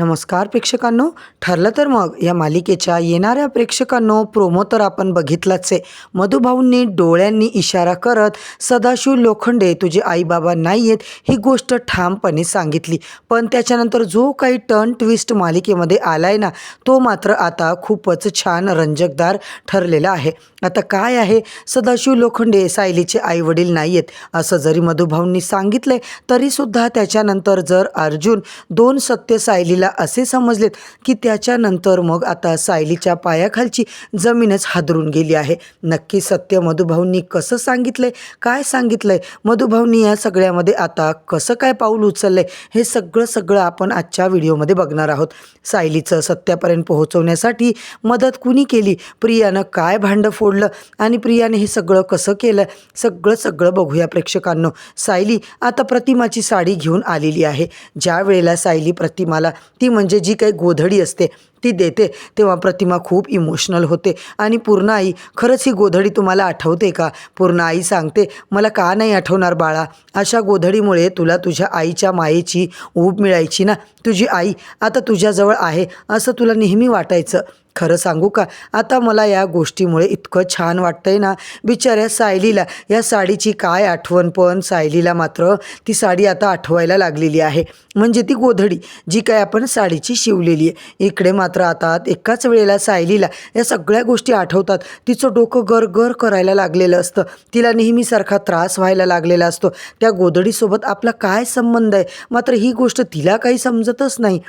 नमस्कार प्रेक्षकांनो. ठरलं तर मग या मालिकेच्या येणाऱ्या प्रेक्षकांनो प्रोमो तर आपण बघितलाच आहे. मधुभाऊंनी डोळ्यांनी इशारा करत सदाशिव लोखंडे तुझे आईबाबा नाही आहेत ही गोष्ट ठामपणे सांगितली. पण त्याच्यानंतर जो काही टर्न ट्विस्ट मालिकेमध्ये आलाय ना तो मात्र आता खूपच छान रंजकदार ठरलेला आहे. आता काय आहे? सदाशिव लोखंडे सायलीचे आईवडील नाही आहेत असं जरी मधुभाऊंनी सांगितलंय तरीसुद्धा त्याच्यानंतर जर अर्जुन दोन सत्य सायलीला असे समजलेत की त्याच्यानंतर मग आता सायलीच्या पायाखालची जमीनच हादरून गेली आहे. नक्की सत्य मधुभाऊंनी कसं सांगितलंय? काय सांगितलंय? मधुभाऊंनी या सगळ्यामध्ये आता कसं काय पाऊल उचललंय? हे सगळं सगळं आपण आजच्या व्हिडिओमध्ये बघणार आहोत. सायलीचं सत्यापर्यंत पोहोचवण्यासाठी मदत कुणी केली? प्रियानं काय भांडं फोडलं? आणि प्रियाने हे सगळं कसं केलं? सगळं सगळं बघूया प्रेक्षकांनो. सायली आता प्रतिमाची साडी घेऊन आलेली आहे. ज्या वेळेला सायली प्रतिमाला ती म्हणजे जी काही गोधडी असते ती देते तेव्हा प्रतिमा खूप इमोशनल होते. आणि पूर्ण आई खरंच ही गोधडी तुम्हाला आठवते का? पूर्ण आई सांगते मला का नाही आठवणार बाळा? अशा गोधडीमुळे तुला तुझ्या आईच्या मायेची ऊब मिळायची ना? तुझी आई आता तुझ्याजवळ आहे असं तुला नेहमी वाटायचं. खरं सांगू का? आता मला या गोष्टीमुळे इतकं छान वाटतंय ना? बिचाऱ्या सायलीला या साडीची काय आठवण पण? सायलीला मात्र ती साडी आता आठवायला लागलेली आहे. म्हणजे ती गोधडी जी काय आपण साडीची शिवलेली आहे. इकडे मात्र आता एकाच वेळेला सायलीला या सगळ्या गोष्टी आठवतात. तिचं डोकं गर गर करायला लागलेलं असतं. तिला नेहमीसारखा त्रास व्हायला लागलेला असतो. त्या गोधडीसोबत आपला काय संबंध आहे? मात्र ही गोष्ट तिला काही समजतच नाही.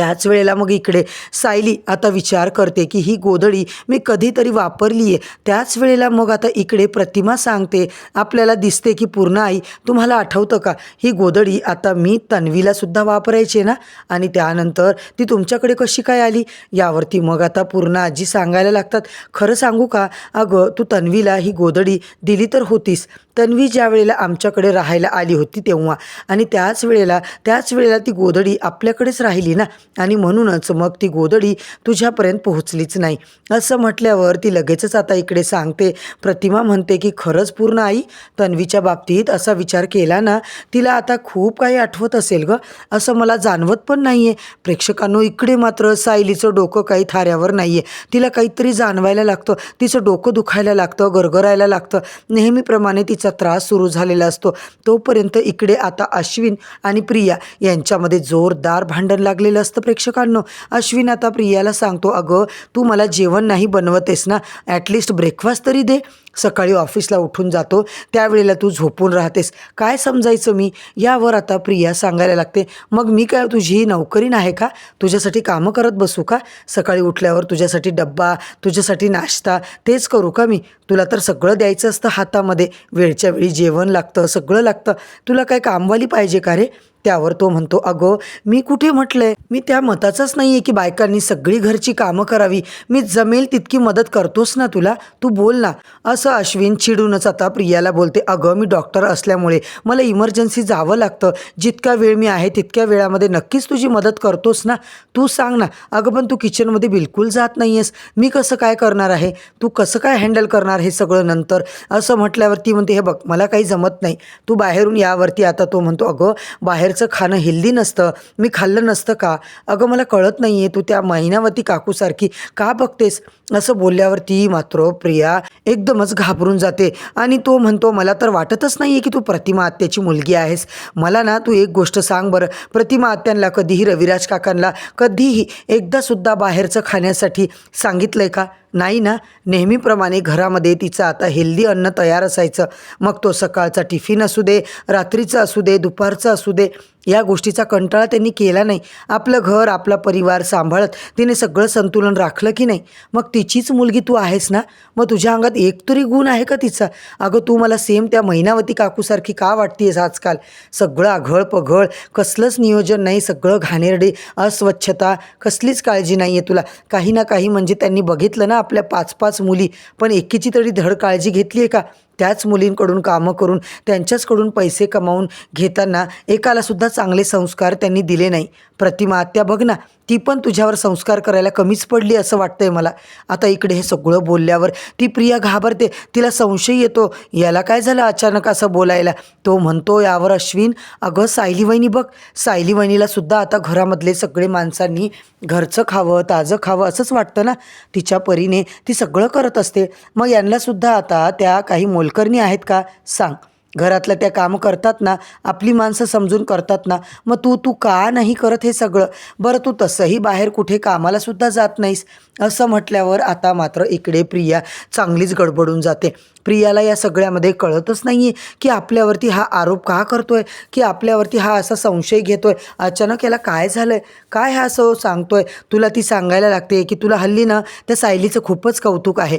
त्याच वेळेला मग इकडे सायली आता विचार करते की ही गोधडी मी कधीतरी वापरली आहे त्याच वेळेला मग आता इकडे प्रतिमा सांगते. आपल्याला दिसते की पूर्ण आई तुम्हाला आठवतं का? ही गोधडी आता मी तन्वीलासुद्धा वापरायची ना? आणि त्यानंतर ती तुमच्याकडे कशी काय आली? यावरती मग आता पूर्ण आजी सांगायला लागतात. खरं सांगू का? अगं तू तन्वीला ही गोधडी दिली तर होतीस. तन्वी ज्या वेळेला आमच्याकडे राहायला आली होती तेव्हा आणि त्याच वेळेला त्याच वेळेला ती गोधडी आपल्याकडेच राहिली ना? आणि म्हणूनच मग ती गोधडी तुझ्यापर्यंत पोहोचलीच नाही. असं म्हटल्यावर ती लगेचच आता इकडे सांगते. प्रतिमा म्हणते की खरंच पूर्ण आई तन्वीच्या बाबतीत असा विचार केला ना तिला आता खूप काही आठवत असेल गं. असं मला जाणवत पण नाही आहे प्रेक्षकांनो इकडे मात्र सायलीचं डोकं काही थाऱ्यावर नाही आहे तिला काहीतरी जाणवायला लागतं. तिचं डोकं दुखायला लागतं गरगरायला लागतं. नेहमीप्रमाणे तिचा त्रास सुरू झालेला असतो. तोपर्यंत इकडे आता अश्विन आणि प्रिया यांच्यामध्ये जोरदार भांडण लागलेलं असतं प्रेक्षकांनो. अश्विन आता प्रियाला सांगतो अगं तू मला जेवण नाही बनवतेस ना? ॲटलिस्ट ब्रेकफास्ट तरी दे. सकाळी ऑफिसला उठून जातो. त्यावेळेला तू झोपून राहतेस. काय समजायचं मी? यावर आता प्रिया सांगायला लागते मग मी काय तुझी ही नोकरी नाही का? तुझ्यासाठी कामं करत बसू का? सकाळी उठल्यावर तुझ्यासाठी डब्बा तुझ्यासाठी नाश्ता तेच करू का मी? तुला तर सगळं द्यायचं असतं हातामध्ये. वेळच्या वेळी जेवण लागतं सगळं लागतं. तुला काय कामवाली पाहिजे का रे? त्यावर तो म्हणतो अगं मी कुठे म्हटलंय? मी त्या मताचाच नाही आहे की बायकांनी सगळी घरची कामं करावी. मी जमेल तितकी मदत करतोस ना तुला? तू बोल ना. असं अश्विन चिडूनच आता प्रियाला बोलते अगं मी डॉक्टर असल्यामुळे मला इमर्जन्सी जावं लागतं. जितका वेळ मी आहे तितक्या वेळामध्ये नक्कीच तुझी मदत करतोस ना? तू सांग ना अगं पण तू किचनमध्ये बिलकुल जात नाही आहेस मी कसं काय करणार आहे? तू कसं काय हँडल करणार हे सगळं नंतर? असं म्हटल्यावरती म्हणते हे बघ मला काही जमत नाही. तू बाहेरून यावरती आता तो म्हणतो अगं बाहेर बाहेरचं खाणं हेल्दी नसतं मी खाल्लं नसतं का? अगं मला कळत नाही आहे तू त्या महिनावती काकूसारखी का बघतेस? असं बोलल्यावर ती मात्र प्रिया एकदमच घाबरून जाते आणि तो म्हणतो मला तर वाटतच नाही आहे की तू प्रतिमा आत्याची मुलगी आहेस. मला ना तू एक गोष्ट सांग बरं. प्रतिमा आत्यांना कधीही रविराज काकांना कधीही एकदासुद्धा बाहेरचं खाण्यासाठी सांगितलं आहे का? नाही ना नेहमीप्रमाणे घरामध्ये तिचं आता हेल्दी अन्न तयार असायचं. मग तो सकाळचा टिफिन असू दे रात्रीचं असू दे दुपारचं असू दे या गोष्टीचा कंटाळा त्यांनी केला नाही. आपलं घर आपला परिवार सांभाळत तिने सगळं संतुलन राखलं की नाही? मग तिचीच मुलगी तू आहेस ना? मग तुझ्या अंगात एक तरी गुण आहे का तिचा? अगं तू मला सेम त्या महिनावती काकूसारखी का वाटतेस आजकाल? सगळं आघळ पघळ कसलंच नियोजन नाही सगळं घाणेरडे अस्वच्छता कसलीच काळजी नाही आहे तुला. काही ना काही म्हणजे त्यांनी बघितलं ना आपल्या पाच पाच मुली. पण एकीची तरी धड काळजी घेतली आहे का? त्याच मुलींकडून कामं करून त्यांच्याचकडून पैसे कमावून घेताना एकालासुद्धा चांगले संस्कार त्यांनी दिले नाही. प्रतिमा आत्या बघ ना ती पण तुझ्यावर संस्कार करायला कमीच पडली असं वाटतंय मला. आता इकडे हे सगळं बोलल्यावर ती प्रिया घाबरते तिला संशय येतो याला काय झालं अचानक असं बोलायला? तो म्हणतो यावर अश्विन अगं सायली वहिनी बघ सायली वहिनीलासुद्धा आता घरामधले सगळे माणसांनी घरचं खावं ताजं खावं असंच वाटतं ना? तिच्या परीने ती सगळं करत असते. मग यांनासुद्धा आता त्या काही मोलकरणी आहेत का? सांग. घरातलं त्या कामं करतात ना आपली माणसं समजून करतात ना मग तू तू का नाही करत हे सगळं? बरं तू तसंही बाहेर कुठे कामालासुद्धा जात नाहीस. असं म्हटल्यावर आता मात्र इकडे प्रिया चांगलीच गडबडून जाते. प्रियाला या सगळ्यामध्ये कळतच नाही आहे की आपल्यावरती हा आरोप का करतो आहे की आपल्यावरती हा असा संशय घेतो आहे अचानक याला काय झालं आहे काय हा असं सांगतो आहे तुला ती सांगायला लागते की तुला हल्ली ना त्या सायलीचं खूपच कौतुक आहे.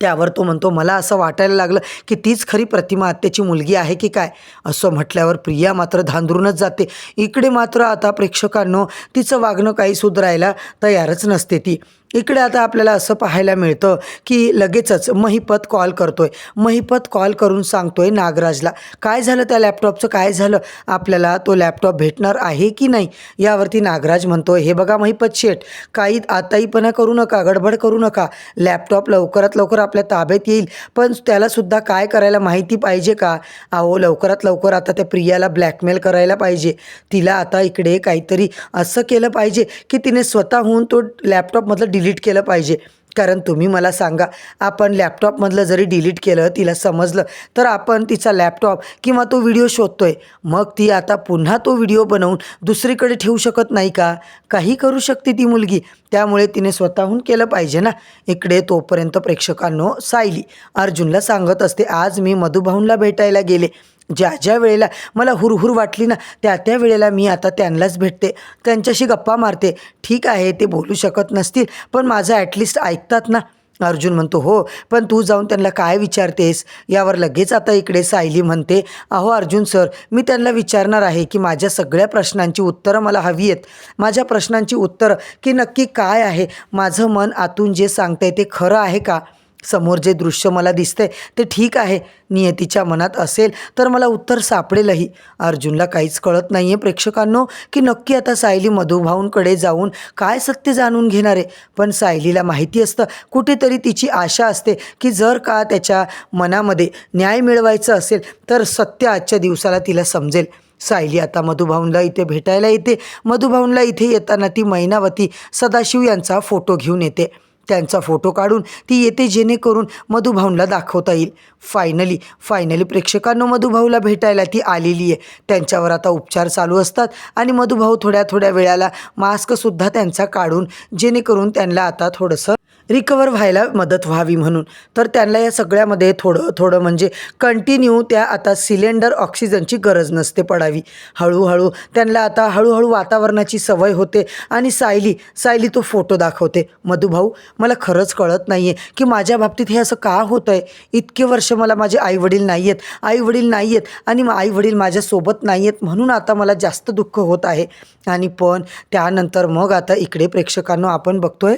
त्यावर तो म्हणतो मला असं वाटायला लागलं की तीच खरी प्रतिमा आत्याची मुलगी आहे की काय? असं म्हटल्यावर प्रिया मात्र धांदरूनच जाते. इकडे मात्र आता प्रेक्षकांनो तिचं वागणं काही सुधारायला तयारच नसते ती. इकडे आता आपल्याला असं पाहायला मिळतं की लगेचच महिपत कॉल करतोय. महिपत कॉल करून सांगतोय नागराजला काय झालं त्या लॅपटॉपचं? काय झालं? आपल्याला तो लॅपटॉप भेटणार आहे की नाही? यावरती नागराज म्हणतोय हे बघा महिपत शेठ काही आताईपणा करू नका गडबड करू नका. लॅपटॉप लवकरात लवकर आपल्या ताब्यात येईल. पण त्यालासुद्धा काय करायला माहिती पाहिजे का? अहो लवकरात लवकर आता त्या प्रियाला ब्लॅकमेल करायला पाहिजे. तिला आता इकडे काहीतरी असं केलं पाहिजे की तिने स्वतःहून तो लॅपटॉपमधलं डिलीट केलं पाहिजे. कारण तुम्ही मला सांगा आपण लॅपटॉपमधलं जरी डिलीट केलं तिला समजलं तर आपण तिचा लॅपटॉप किंवा तो व्हिडिओ शोधतोय. मग ती आता पुन्हा तो व्हिडिओ बनवून दुसरीकडे ठेवू शकत नाही का? काही करू शकते ती मुलगी. त्यामुळे तिने स्वतःहून केलं पाहिजे ना. इकडे तोपर्यंत प्रेक्षकांनो सायली अर्जुनला सांगत असते आज मी मधुभाऊनला भेटायला गेले. ज्या ज्या वेळेला मला हुरहुर वाटली ना त्या त्या वेळेला मी आता त्यांनाच भेटते. त्यांच्याशी गप्पा मारते. ठीक आहे ते बोलू शकत नसतील पण माझं ॲटलिस्ट ऐकतात ना. अर्जुन म्हणतो हो पण तू जाऊन त्यांना काय विचारतेस? यावर लगेच आता इकडे सायली म्हणते अहो अर्जुन सर मी त्यांना विचारणार आहे की माझ्या सगळ्या प्रश्नांची उत्तरं मला हवी आहेत. माझ्या प्रश्नांची उत्तरं की नक्की काय आहे? माझं मन आतून जे सांगतंय ते खरं आहे का? समोर जे दृश्य मला दिसतंय ते ठीक आहे. नियतीच्या मनात असेल तर मला उत्तर सापडेलही. अर्जुनला काहीच कळत नाही आहे प्रेक्षकांनो की नक्की आता सायली मधुभाऊंकडे जाऊन काय सत्य जाणून घेणार. आहे पण सायलीला माहिती असतं कुठेतरी तिची आशा असते की जर का त्याच्या मनामध्ये न्याय मिळवायचं असेल तर सत्य आजच्या दिवसाला तिला समजेल. सायली आता मधुभाऊंला इथे भेटायला येते. मधुभाऊंला इथे येताना ती मैनावती सदाशिव यांचा फोटो घेऊन येते. त्यांचा फोटो काढून ती येते जेणेकरून मधुभाऊंला दाखवता येईल. फायनली फायनली प्रेक्षकांनो मधुभाऊला भेटायला ती आलेली आहे. त्यांच्यावर आता उपचार चालू असतात आणि मधुभाऊ थोड्या थोड्या वेळाला मास्कसुद्धा त्यांचा काढून जेणेकरून त्यांना आता थोडंसं रिकवर व्हायला मदत व्हावी म्हणून. तर त्यांना या सगळ्यामध्ये थोडं थोडं म्हणजे कंटिन्यू त्या आता सिलेंडर ऑक्सिजनची गरज नसते पडावी. हळूहळू त्यांना आता हळूहळू वातावरणाची सवय होते आणि सायली सायली तो फोटो दाखवते. मधुभाऊ मला खरंच कळत नाही आहे की माझ्या बाबतीत हे असं का होतं आहे इतके वर्ष मला माझे आईवडील नाही आहेत आईवडील नाही आहेत आणि मग आईवडील माझ्यासोबत नाही आहेत म्हणून आता मला जास्त दुःख होत आहे. आणि पण त्यानंतर मग आता इकडे प्रेक्षकांना आपण बघतोय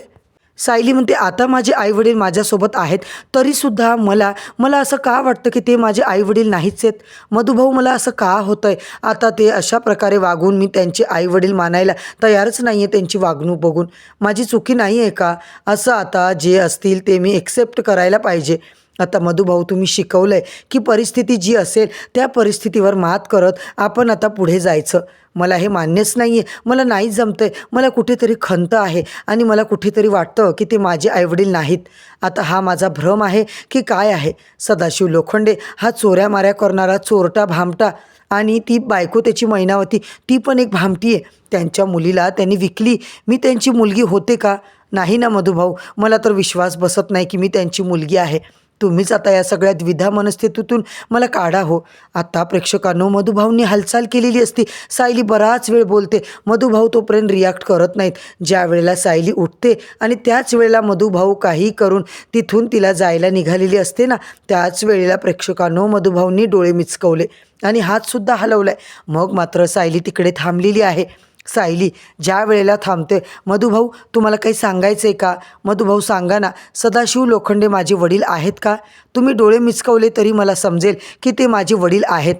सायली म्हणते आता माझे आईवडील माझ्यासोबत आहेत तरीसुद्धा मला मला असं का वाटतं की ते माझे आईवडील नाहीच आहेत? मधुभाऊ मला असं का होतं आहे आता ते अशा प्रकारे वागून मी त्यांचे आईवडील मानायला तयारच नाही आहे त्यांची वागणूक बघून. माझी चुकी नाही आहे का? असं आता जे असतील ते मी एक्सेप्ट करायला पाहिजे. आता मधुभाऊ तुम्ही शिकवलं आहे की परिस्थिती जी असेल त्या परिस्थितीवर मात करत आपण आता पुढे जायचं. मला हे मान्यच नाही आहे मला नाही जमतं आहे मला कुठेतरी खंत आहे आणि मला कुठेतरी वाटतं की ते माझे आईवडील नाहीत. आता हा माझा भ्रम आहे की काय आहे? सदाशिव लोखंडे हा चोऱ्या माऱ्या करणारा चोरटा भामटा आणि ती बायको त्याची मैनावती ती पण एक भामटी आहे. त्यांच्या मुलीला त्यांनी विकली. मी त्यांची मुलगी होते का? नाही ना मधुभाऊ. मला तर विश्वास बसत नाही की मी त्यांची मुलगी आहे. तुम्हीच आता या सगळ्या द्विधा मनस्थितीतून मला काढा हो. आता प्रेक्षकांनो मधुभाऊंनी हालचाल केलेली असती. सायली बराच वेळ बोलते. मधुभाऊ तोपर्यंत रिॲक्ट करत नाहीत. ज्या वेळेला सायली उठते आणि त्याच वेळेला मधुभाऊ काही करून तिथून तिला जायला निघालेली असते ना त्याच वेळेला प्रेक्षकांनो मधुभाऊंनी डोळे मिचकवले आणि हातसुद्धा हलवलाय. मग मात्र सायली तिकडे थांबलेली आहे. सायली ज्या वेळेला थांबते मधुभाऊ तुम्हाला काही सांगायचं आहे का? मधुभाऊ सांगा ना सदाशिव लोखंडे माझे वडील आहेत का? तुम्ही डोळे मिचकवले तरी मला समजेल की ते माझे वडील आहेत.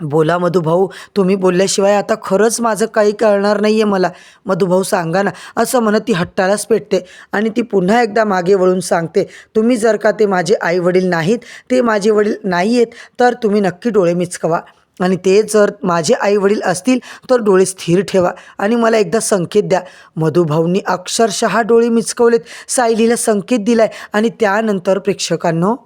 बोला मधुभाऊ तुम्ही बोलल्याशिवाय आता खरंच माझं काही कळणार नाही आहे मला. मधुभाऊ सांगा ना असं म्हणत ती हट्टालाच पेटते आणि ती पुन्हा एकदा मागे वळून सांगते तुम्ही जर का ते माझे आई वडील नाहीत ते माझे वडील नाही आहेत तर तुम्ही नक्की डोळे मिचकवा आणि ते जर माझे आई वडील असतील तर डोळे स्थिर ठेवा आणि मला एकदा संकेत द्या. मधुभाऊंनी अक्षरशः डोळे मिचकवलेत. सायलीला संकेत दिलाय आणि त्यानंतर प्रेक्षकांनो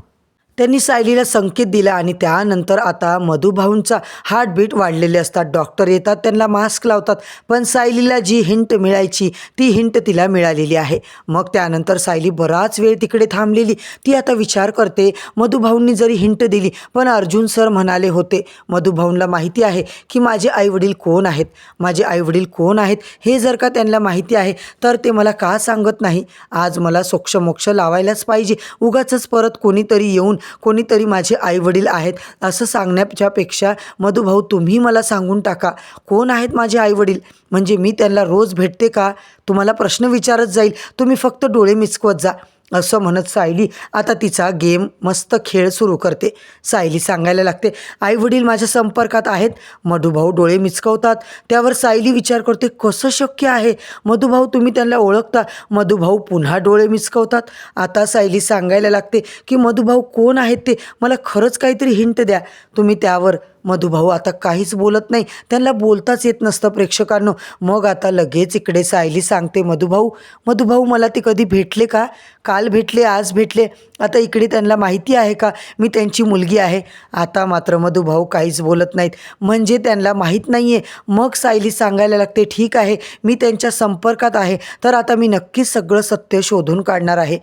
त्यांनी सायलीला संकेत दिला आणि त्यानंतर आता मधुभाऊंचा हार्टबीट वाढलेले असतात. डॉक्टर येतात त्यांना मास्क लावतात पण सायलीला जी हिंट मिळायची ती हिंट तिला मिळालेली आहे. मग त्यानंतर सायली बराच वेळ तिकडे थांबलेली. ती आता विचार करते मधुभाऊंनी जरी हिंट दिली पण अर्जुन सर म्हणाले होते मधुभाऊंना माहिती आहे की माझे आईवडील कोण आहेत? माझे आईवडील कोण आहेत? हे जर का त्यांना माहिती आहे तर ते मला का सांगत नाही? आज मला सोक्षमोक्ष लावायलाच पाहिजे. उगाचच परत कोणीतरी येऊन कोणीतरी माझे आईवडील आहेत. असं सांगण्याच्यापेक्षा मधुभाऊ तुम्ही मला सांगून टाका कोण आहेत माझे आईवडील? म्हणजे मी त्यांना रोज भेटते का? तुम्हाला प्रश्न विचारत जाईल. तुम्ही फक्त डोळे मिचकवत जा. असं म्हणत सायली आता तिचा गेम मस्त खेळ सुरू करते. सायली सांगायला लागते आईवडील माझ्या संपर्कात आहेत. मधुभाऊ डोळे मिचकवतात. त्यावर सायली विचार करते कसं शक्य आहे? मधुभाऊ तुम्ही त्यांना ओळखता. मधुभाऊ पुन्हा डोळे मिचकवतात. आता सायली सांगायला लागते की मधुभाऊ कोण आहेत ते? मला खरंच काहीतरी हिंट द्या. तुम्ही त्यावर मधुभाऊ आता काहीच बोलत नाही. त्यांना बोलताच येत नसतं प्रेक्षकांनो. मग आता लगेच इकडे सायली सांगते मधुभाऊ मधुभाऊ मला ते कधी भेटले का? काल भेटले आज भेटले. आता इकडे त्यांना माहिती आहे का? मी त्यांची मुलगी आहे. आता मात्र मधुभाऊ काहीच बोलत नाहीत. म्हणजे त्यांना माहीत नाही आहे मग सायली सांगायला लागते ठीक आहे मी त्यांच्या संपर्कात आहे. तर आता मी नक्कीच सगळं सत्य शोधून काढणार आहे.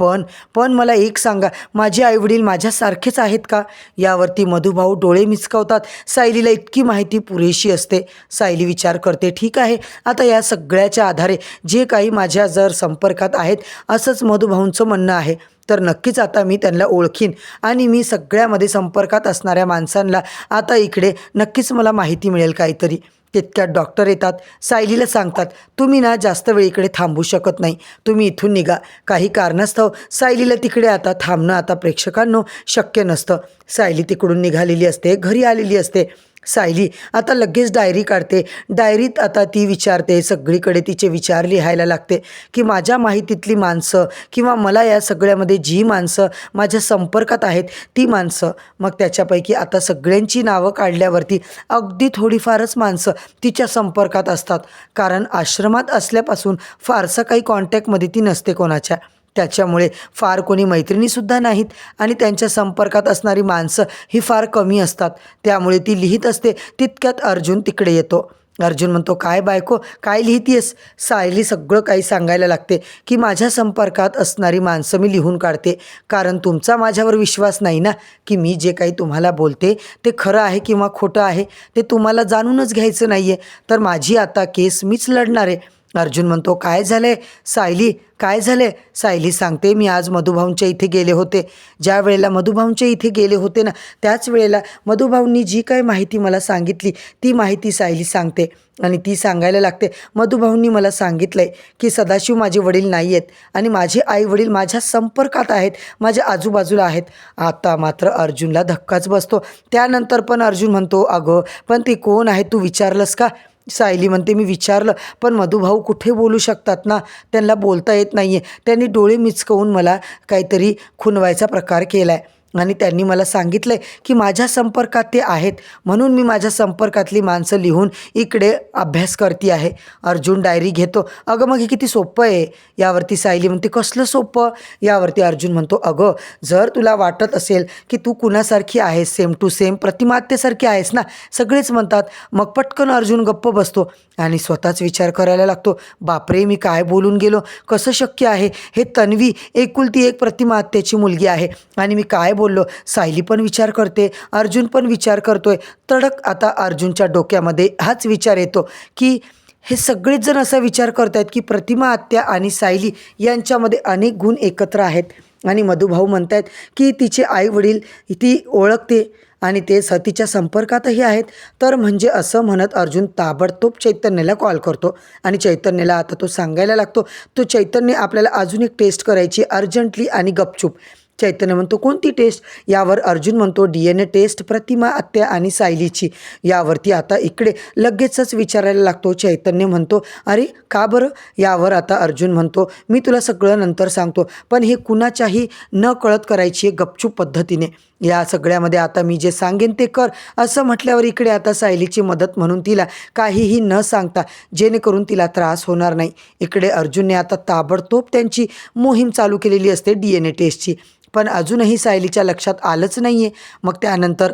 पण पण मला एक सांगा माझे आईवडील माझ्यासारखेच आहेत का? यावरती मधुभाऊ डोळे मिचकावतात सायलीला इतकी माहिती पुरेशी असते. सायली विचार करते ठीक आहे. आता या सगळ्याच्या आधारे जे काही माझ्या जर संपर्कात आहेत असंच मधुभाऊंचं म्हणणं आहे. तर नक्कीच आता मी त्यांना ओळखीन. आणि मी सगळ्यामध्ये संपर्कात असणाऱ्या माणसांना आता इकडे नक्कीच मला माहिती मिळेल काहीतरी. तितक्यात डॉक्टर येतात सायलीला सांगतात तुम्ही ना जास्त वेळ इकडे थांबू शकत नाही तुम्ही इथून निघा. काही कारणास्तव सायलीला तिकडे आता थांबणं आता प्रेक्षकांनो शक्य नसतं. सायली तिकडून निघालेली असते घरी आलेली असते. सायली आता लगेच डायरी काढते. डायरीत आता ती विचारते सगळीकडे तिचे विचार लिहायला लागते की माझ्या माहितीतली माणसं किंवा मला या सगळ्यामध्ये जी माणसं माझ्या संपर्कात आहेत ती माणसं. मग त्याच्यापैकी आता सगळ्यांची नावं काढल्यावरती अगदी थोडीफारच माणसं तिच्या संपर्कात असतात. कारण आश्रमात असल्यापासून फारसं काही कॉन्टॅक्टमध्ये ती नसते कोणाच्या. त्याच्यामुळे फार कोणी मैत्रिणीसुद्धा नाहीत आणि त्यांच्या संपर्कात असणारी माणसं ही फार कमी असतात. त्यामुळे ती लिहित असते तितक्यात अर्जुन तिकडे येतो. अर्जुन म्हणतो काय बायको काय लिहितीयस? सायली सगळं काही सांगायला लागते की माझ्या संपर्कात असणारी माणसं मी लिहून काढते. कारण तुमचा माझ्यावर विश्वास नाही ना की मी जे काही तुम्हाला बोलते ते खरं आहे किंवा खोटं आहे ते तुम्हाला जाणूनच घ्यायचं नाही आहे तर माझी आता केस मीच लढणार. आहे अर्जुन म्हणतो काय झालंय? सायली काय झालंय? सायली सांगते मी आज मधुभाऊंच्या इथे गेले होते. ज्या वेळेला मधुभाऊंच्या इथे गेले होते ना त्याच वेळेला मधुभाऊंनी जी काही माहिती मला सांगितली ती माहिती सायली सांगते आणि ती सांगायला लागते मधुभाऊंनी मला सांगितलं आहे की सदाशिव माझे वडील नाही आहेत आणि माझे आई वडील माझ्या संपर्कात आहेत माझ्या आजूबाजूला आहेत. आता मात्र अर्जुनला धक्काच बसतो. त्यानंतर पण अर्जुन म्हणतो अगं पण ते कोण आहे? तू विचारलंस का? सायली म्हणते मी विचारलं पण मधुभाऊ कुठे बोलू शकतात ना? त्यांना बोलता येत नाही आहे त्यांनी डोळे मिचकवून मला काहीतरी खुनवायचा प्रकार केला आहे आणि त्यांनी मला सांगितलं आहे की माझ्या संपर्कात ते आहेत. म्हणून मी माझ्या संपर्कातली माणसं लिहून इकडे अभ्यास करते आहे. अर्जुन डायरी घेतो. अगं मग हे किती सोपं आहे? यावरती सायली म्हणते कसलं सोपं? यावरती अर्जुन म्हणतो अगं जर तुला वाटत असेल की तू कुणासारखी आहेस सेम टू सेम प्रतिमात्यसारखी आहेस ना? सगळेच म्हणतात मग पटकन अर्जुन गप्प बसतो आणि स्वतःच विचार करायला लागतो. बापरे मी काय बोलून गेलो? कसं शक्य आहे? हे तन्वी एकुलती एक प्रतिमात्याची मुलगी आहे आणि मी काय बोललो. सायली पण विचार करते अर्जुन पण विचार करतोय. तडक आता अर्जुनच्या डोक्यामध्ये हाच विचार येतो की हे सगळेच जण असा विचार करतायत की प्रतिमा आत्या आणि सायली यांच्यामध्ये अनेक गुण एकत्र आहेत. आणि मधुभाऊ म्हणतायत की तिचे आई वडील ती ओळखते आणि ते सतीच्या संपर्कातही आहेत. तर म्हणजे असं म्हणत अर्जुन ताबडतोब चैतन्याला कॉल करतो आणि चैतन्याला आता तो सांगायला लागतो तो चैतन्य आपल्याला अजून एक टेस्ट करायची अर्जंटली आणि गपचूप. चैतन्य म्हणतो कोणती टेस्ट यावर अर्जुन म्हणतो D N A test Pratima आत्या आणि सायलीची. यावरती आता इकडे लगेचच विचारायला लागतो चैतन्य म्हणतो अरे का बरं? यावर आता अर्जुन म्हणतो मी तुला सगळं नंतर सांगतो पण हे कुणाच्याही न कळत करायची आहे गपचूप पद्धतीने. या सगळ्यामध्ये आता मी जे सांगेन ते कर. असं म्हटल्यावर इकडे आता सायलीची मदत म्हणून तिला काहीही न सांगता जेणेकरून तिला त्रास होणार नाही. इकडे अर्जुनने आता ताबडतोब त्यांची मोहीम चालू केलेली असते डी एन ए टेस्टची. पण अजूनही सायलीच्या लक्षात आलंच नाही आहे मग त्यानंतर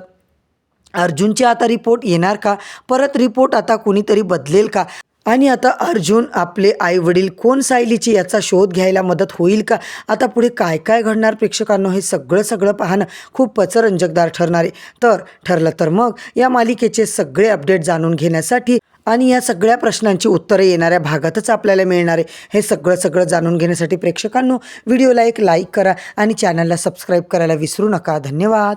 अर्जुनचे आता रिपोर्ट येणार का? परत रिपोर्ट आता कुणीतरी बदलेल का? आणि आता अर्जुन आपले आई वडील कोण सायलीची याचा शोध घ्यायला मदत होईल का? आता पुढे काय काय घडणार प्रेक्षकांनो हे सगळं सगळं पाहणं खूपच रंजकदार ठरणार आहे. तर ठरलं तर मग या मालिकेचे सगळे अपडेट जाणून घेण्यासाठी आणि या सगळ्या प्रश्नांची उत्तरे येणाऱ्या भागातच आपल्याला मिळणार आहे. हे सगळं सगळं जाणून घेण्यासाठी प्रेक्षकांनो व्हिडिओला एक लाईक करा आणि चॅनलला सबस्क्राईब करायला विसरू नका. धन्यवाद.